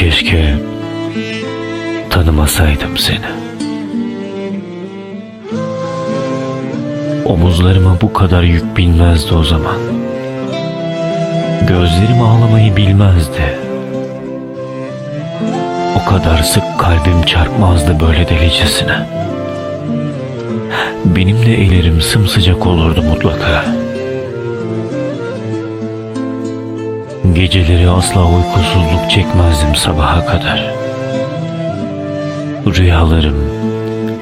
Keşke tanımasaydım seni. Omuzlarıma bu kadar yük binmezdi o zaman. Gözlerim ağlamayı bilmezdi. O kadar sık kalbim çarpmazdı böyle delicesine. Benim de ellerim sımsıcak olurdu mutlaka. Geceleri asla uykusuzluk çekmezdim sabaha kadar. Rüyalarım,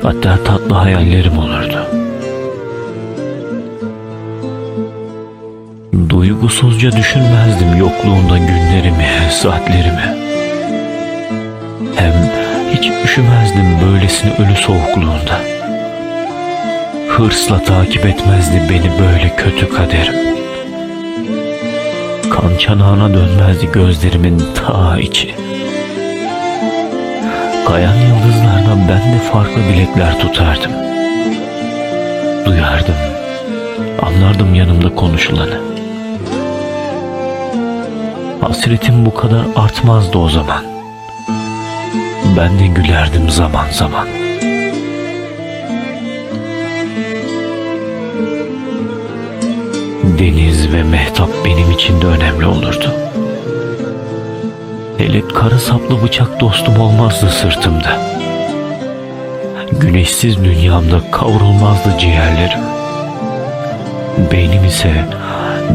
hatta tatlı hayallerim olurdu. Duygusuzca düşünmezdim yokluğunda günlerimi, saatlerimi. Hem hiç üşümezdim böylesine ölü soğukluğunda. Hırsla takip etmezdi beni böyle kötü kaderim. Kan çanağına dönmezdi gözlerimin ta içi. Kayan yıldızlardan ben de farklı bilekler tutardım. Duyardım, anlardım yanımda konuşulanı. Hasretim bu kadar artmazdı o zaman. Ben de gülerdim zaman zaman. Deniz ve mehtap benim için de önemli olurdu. Hele kara saplı bıçak dostum olmazdı sırtımda. Güneşsiz dünyamda kavrulmazdı ciğerlerim. Beynim ise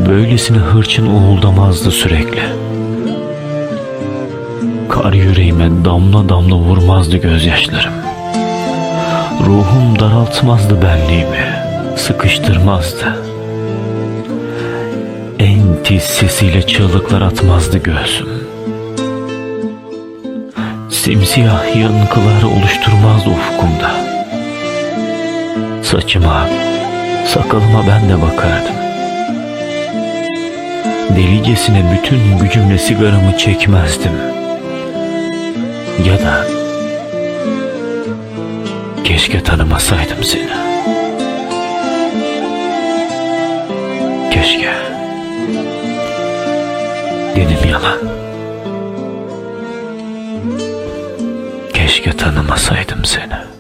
böylesine hırçın uğuldamazdı sürekli. Kar yüreğime damla damla vurmazdı gözyaşlarım. Ruhum daraltmazdı benliğimi, sıkıştırmazdı. Tiz sesiyle çığlıklar atmazdı göğsüm. Simsiyah yankılar oluşturmazdı ufkumda. Saçıma, sakalıma ben de bakardım. Delicesine bütün gücümle sigaramı çekmezdim. Ya da keşke tanımasaydım seni. Dedim yalan. Keşke tanımasaydım seni.